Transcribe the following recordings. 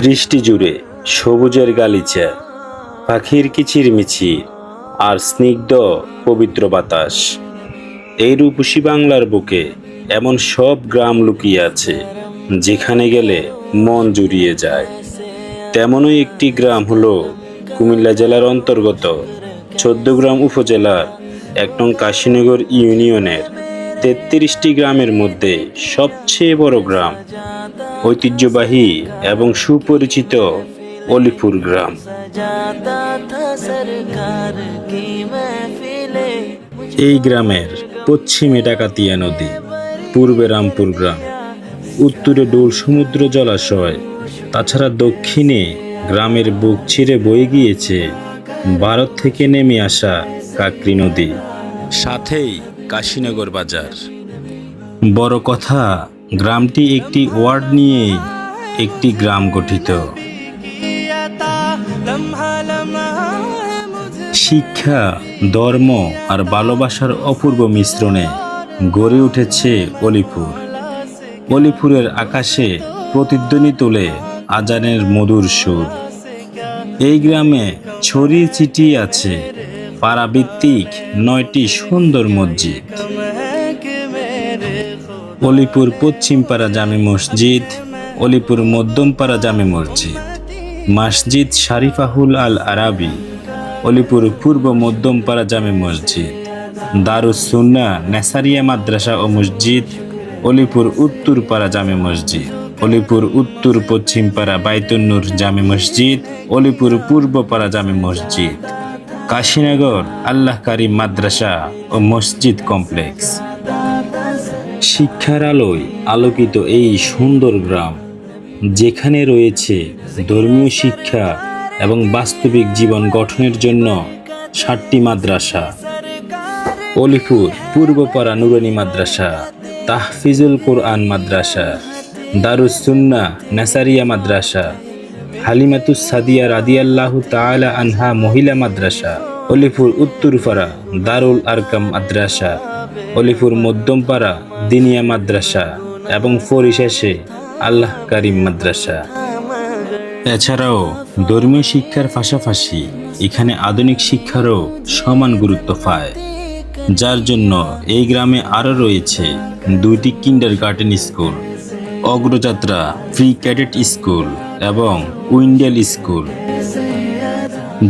দৃষ্টি জুড়ে সবুজের গালিচা, পাখির কিচিরমিচির আর স্নিগ্ধ পবিত্র বাতাস। এই রূপসী বাংলার বুকে এমন সব গ্রাম লুকিয়ে আছে, যেখানে গেলে মন জুড়িয়ে যায়। তেমনই একটি গ্রাম হলো কুমিল্লা জেলার অন্তর্গত চোদ্দগ্রাম উপজেলার এক নং কাশীনগর ইউনিয়নের তেত্রিশটি গ্রামের মধ্যে সবচেয়ে বড় গ্রাম, ঐতিহ্যবাহী এবং সুপরিচিত অলিপুর গ্রাম। এই গ্রামের পশ্চিমে ডাকাতিয়া নদী, পূর্বে রামপুর গ্রাম, উত্তরে ডোল সমুদ্র জলাশয়, তাছাড়া দক্ষিণে গ্রামের বুক ছিঁড়ে বয়ে গিয়েছে ভারত থেকে নেমে আসা কাকরি নদী। সাথেই কাশীনগর বাজার। বড় কথা গ্রামটি একটি ওয়ার্ড নিয়ে একটি গ্রাম গঠিত। শিক্ষা ধর্ম আর ভালোবাসার অপূর্ব মিশ্রণে গড়ে উঠেছে অলিপুর। অলিপুরের আকাশে প্রতিধ্বনি তোলে আজানের মধুর সুর। এই গ্রামে ছড়িয়ে চিটি আছে পারাবৃত্তিক নয়টি সুন্দর মসজিদ। অলিপুর পশ্চিমপাড়া জামে মসজিদ, অলিপুর মধ্যমপাড়া জামে মসজিদ মসজিদ শারিফাহুল আল আরাবি, অলিপুর পূর্ব মধ্যমপাড়া জামে মসজিদ দারুসুন্না নেসারিয়া মাদ্রাসা ও মসজিদ, অলিপুর উত্তরপাড়া জামে মসজিদ, অলিপুর উত্তর পশ্চিমপাড়া বাইতুন্নুর জামে মসজিদ, অলিপুর পূর্বপাড়া জামে মসজিদ। কাশীনগর, আল্লাহ কারিম মাদ্রাসা ও মসজিদ কমপ্লেক্স। শিক্ষার আলোয় আলোকিত এই সুন্দর গ্রাম, যেখানে রয়েছে ধর্মীয় শিক্ষা এবং বাস্তবিক জীবন গঠনের জন্য ষাটটি মাদ্রাসা। অলিপুর পূর্বপাড়া নুরানি মাদ্রাসা, তাহফিজুল কোরআন মাদ্রাসা, দারুস সুন্না নাসারিয়া মাদ্রাসা হালিমাতুস সাদিয়া রাদিয়াল্লাহু তাআলা আনহা মহিলা মাদ্রাসা, অলিপুর উত্তরপাড়া দারুল আরকাম মাদ্রাসা, অলিপুর মধ্যমপাড়া দিনিয়া মাদ্রাসা এবং পরিশেষে আল্লাহ কারিম মাদ্রাসা। এছাড়াও ধর্মীয় শিক্ষার পাশাপাশি এখানে আধুনিক শিক্ষারও সমান গুরুত্ব পায়, যার জন্য এই গ্রামে আরও রয়েছে দুইটি কিন্ডার গার্ডেন স্কুল, অগ্রযাত্রা ফ্রি ক্যাডেট স্কুল এবং উইন্ডেল স্কুল,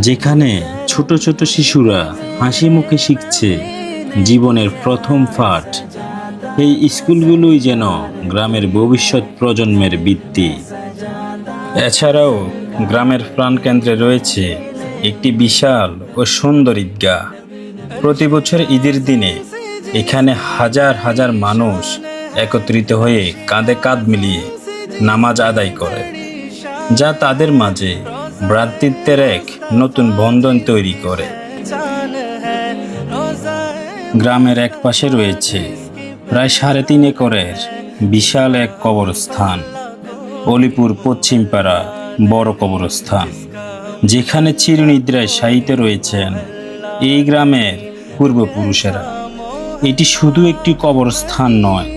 যেখানে ছোট ছোট শিশুরা হাসি মুখে শিখছে জীবনের প্রথম পাঠ। এই স্কুলগুলোই যেন গ্রামের ভবিষ্যৎ প্রজন্মের ভিত্তি এছাড়াও গ্রামের প্রাণকেন্দ্রে রয়েছে একটি বিশাল ও সুন্দর ঈদগাহ। প্রতি বছর ঈদের দিনে এখানে হাজার হাজার মানুষ একত্রিত হয়ে কাঁধে কাঁধ মিলিয়ে নামাজ আদায় করে। যা তাদের মাঝে ভ্রাতৃত্বের এক নতুন বন্ধন তৈরি করে। গ্রামের এক পাশে রয়েছে প্রায় সাড়ে তিন একরের বিশাল এক কবরস্থান, অলিপুর পশ্চিমপাড়া বড় কবরস্থান। যেখানে চিরনিদ্রায় শায়িত রয়েছেন এই গ্রামের পূর্বপুরুষেরা। এটি শুধু একটি কবরস্থান নয়,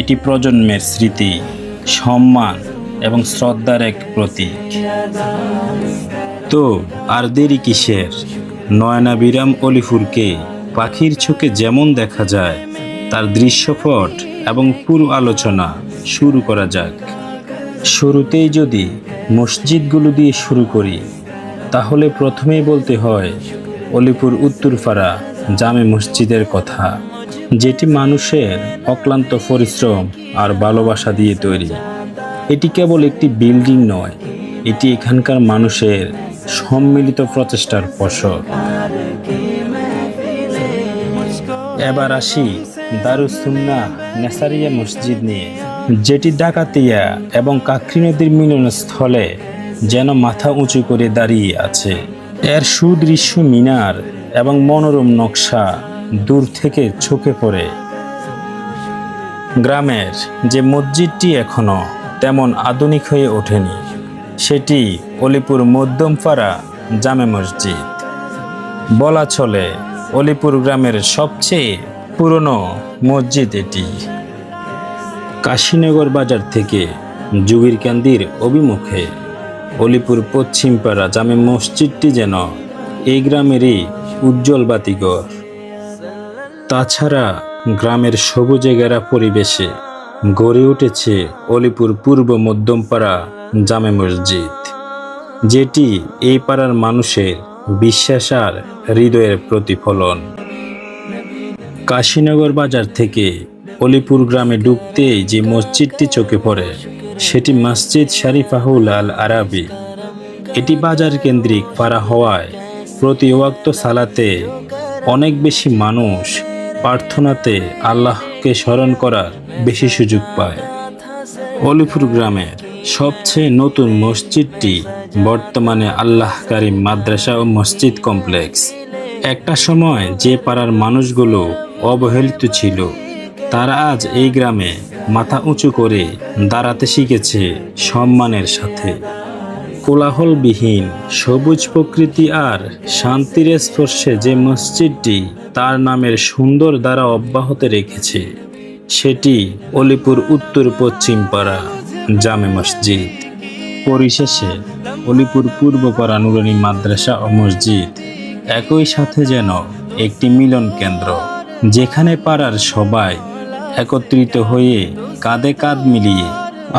এটি প্রজন্মের স্মৃতি, সম্মান এবং শ্রদ্ধার এক প্রতীক। তো, আর দেরি কিসের? নয়নাবিরাম অলিপুরকে পাখির চোখে যেমন দেখা যায়, তার দৃশ্যপট এবং পুরো আলোচনা শুরু করা যাক। শুরুতেই যদি মসজিদগুলো দিয়ে শুরু করি, তাহলে প্রথমেই বলতে হয়, অলিপুর উত্তরপাড়া জামে মসজিদের কথা, যেটি মানুষের অক্লান্ত পরিশ্রম আর ভালোবাসা দিয়ে তৈরি। এটি কেবল একটি বিল্ডিং নয়, এটি এখানকার মানুষের সম্মিলিত প্রচেষ্টার ফসল। এবার আসি দারুসুন্না নেসারিয়া মসজিদ নিয়ে, যেটি ডাকাতিয়া এবং কাকরি নদীর মিলনস্থলে যেন মাথা উঁচু করে দাঁড়িয়ে আছে। এর সুদৃশ্য মিনার এবং মনোরম নকশা দূর থেকে চোখে পড়ে। গ্রামের যে মসজিদটি এখনও তেমন আধুনিক হয়ে ওঠেনি। সেটি অলিপুর মধ্যমপাড়া জামে মসজিদ। বলা চলে, অলিপুর গ্রামের সবচেয়ে পুরনো মসজিদ এটি। কাশীনগর বাজার থেকে যুগিরকান্দির অভিমুখে অলিপুর পশ্চিমপাড়া জামে মসজিদটি যেন এই গ্রামেরই উজ্জ্বল বাতিঘর। তাছাড়া গ্রামের সবুজে গেরা পরিবেশে গড়ে উঠেছে অলিপুর পূর্ব মধ্যমপাড়া জামে মসজিদ, যেটি এই পাড়ার মানুষের বিশ্বাস আর হৃদয়ের প্রতিফলন। কাশীনগর বাজার থেকে অলিপুর গ্রামে ঢুকতেই যে মসজিদটি চোখে পড়ে, সেটি মসজিদ শরীফাহুল আল আরাবি। এটি বাজার কেন্দ্রিক পাড়া হওয়ায় প্রতি ওয়াক্ত সালাতে অনেক বেশি মানুষ প্রার্থনাতে আল্লাহকে স্মরণ করার বেশি সুযোগ পায়। অলিপুর গ্রামের সবচেয়ে নতুন মসজিদটি বর্তমানে আল্লাহ কারিম মাদ্রাসা ও মসজিদ কমপ্লেক্স। একটা সময় যে পাড়ার মানুষগুলো অবহেলিত ছিল, তারা আজ এই গ্রামে মাথা উঁচু করে দাঁড়াতে শিখেছে সম্মানের সাথে। কোলাহলবিহীন, সবুজ প্রকৃতি আর শান্তির স্পর্শে যে মসজিদটি তার নামের সুন্দর দ্বারা অব্যাহত রেখেছে, সেটি অলিপুর উত্তর পশ্চিম পাড়া জামে মসজিদ। পরিশেষে অলিপুর পূর্বপাড়া নুরানি মাদ্রাসা ও মসজিদ একই সাথে যেন একটি মিলন কেন্দ্র, যেখানে পাড়ার সবাই একত্রিত হয়ে কাঁধে কাঁধ মিলিয়ে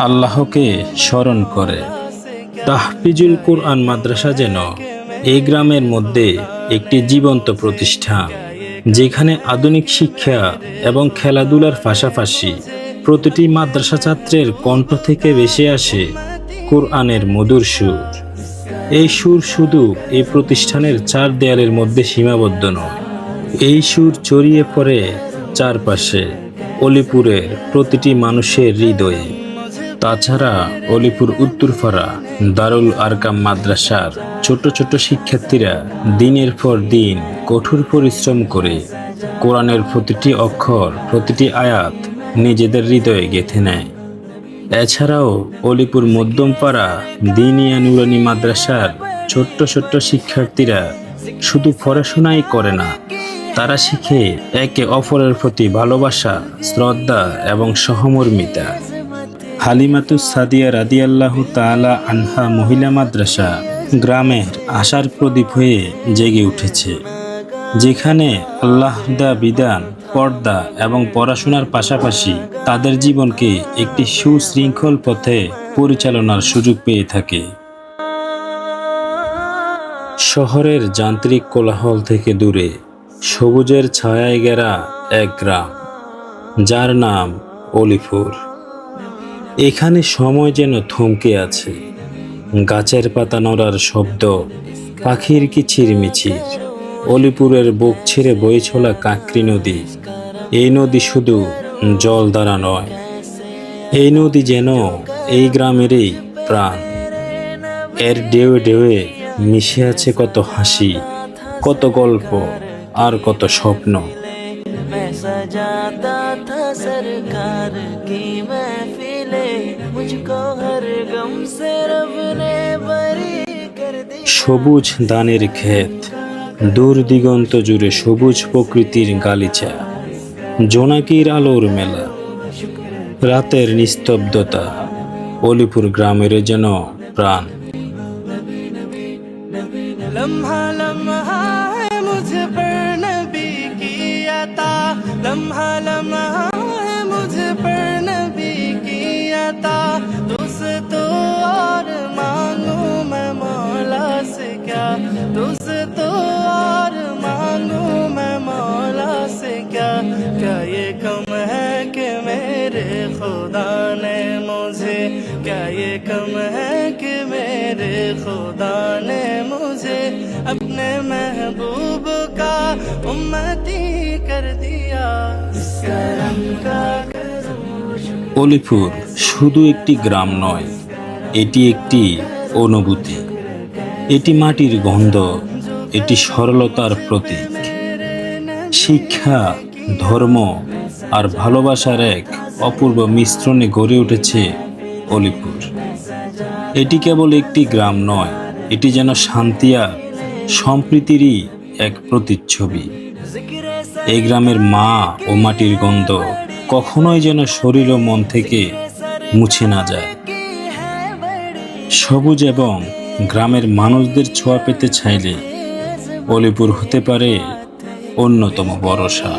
আল্লাহকে স্মরণ করে। তাহফিজুল কোরআন মাদ্রাসা যেন এই গ্রামের মধ্যে একটি জীবন্ত প্রতিষ্ঠান, যেখানে আধুনিক শিক্ষা এবং খেলাধুলার পাশাপাশি প্রতিটি মাদ্রাসা ছাত্রের কণ্ঠ থেকে ভেসে আসে কোরআনের মধুর সুর। এই সুর শুধু এই প্রতিষ্ঠানের চার দেয়ালের মধ্যে সীমাবদ্ধ নয়, এই সুর ছড়িয়ে পড়ে চারপাশে, অলিপুরের প্রতিটি মানুষের হৃদয়ে। তাছাড়া অলিপুর উত্তরপাড়া, দারুল আরকাম মাদ্রাসার ছোট ছোট শিক্ষার্থীরা দিনের পর দিন কঠোর পরিশ্রম করে কোরআনের প্রতিটি অক্ষর, প্রতিটি আয়াত নিজেদের হৃদয়ে গেঁথে নেয়। এছাড়াও অলিপুর মধ্যমপাড়া দিনিয়া নুরানি মাদ্রাসার ছোট্ট ছোট্ট শিক্ষার্থীরা শুধু পড়াশোনাই করে না, তারা শিখে একে অপরের প্রতি ভালোবাসা, শ্রদ্ধা এবং সহমর্মিতা হালিমাতুস সাদিয়া রাদিয়াল্লাহ তাআলা আনহা মহিলা মাদ্রাসা গ্রামের আশার প্রদীপ হয়ে জেগে উঠেছে, যেখানে আল্লাহ দা বিধান, পর্দা এবং পড়াশোনার পাশাপাশি তাদের জীবনকে একটি সুশৃঙ্খল পথে পরিচালনার সুযোগ পেয়ে থাকে। শহরের যান্ত্রিক কোলাহল থেকে দূরে সবুজের ছায়ায় ঘেরা এক গ্রাম, যার নাম অলিপুর। এখানে সময় যেন থমকে আছে গাছের পাতা নড়ার শব্দ পাখির কিচিরমিচির অলিপুরের বুক ছেড়ে বয়ে চলা কাঁকড়ি নদী এই নদী শুধু জল দ্বারা নয় এই নদী যেন এই গ্রামেরই প্রাণ এর ঢেউয়ে ঢেউয়ে মিশে আছে কত হাসি কত গল্প আর কত স্বপ্ন मैं सजाता था सरकार की महफिले मुझको हर गम से रब ने बरी कर दी সবুজ দানের ক্ষেত দূর দিগন্ত জুড়ে সবুজ প্রকৃতির গালিচা জোনাকির আলোর মেলা রাতের নিস্তব্ধতা অলিপুর গ্রামের যেন প্রাণ लम्हा लम्हा है मुझ पर नबी की अता लम्हा मेरे खुदा ने मुझे अपने महबूब का उम्मती कर दिया इस करम का करूं शुक्र অলিপুর শুধু একটি গ্রাম নয় এটি একটি অনুভূতি এটি মাটির গন্ধ এটি সরলতার প্রতীক শিক্ষা ধর্ম আর ভালোবাসার এক অপূর্ব মিশ্রণে গড়ে উঠেছে অলিপুর এটি কেবল একটি গ্রাম নয়, এটি যেন শান্তি আর সম্প্রীতিরই এক প্রতিচ্ছবি। এই গ্রামের মা ও মাটির গন্ধ কখনোই যেন শরীর ও মন থেকে মুছে না যায়। সবুজ এবং গ্রামের মানুষদের ছোঁয়া পেতে চাইলে অলিপুর হতে পারে অন্যতম ভরসা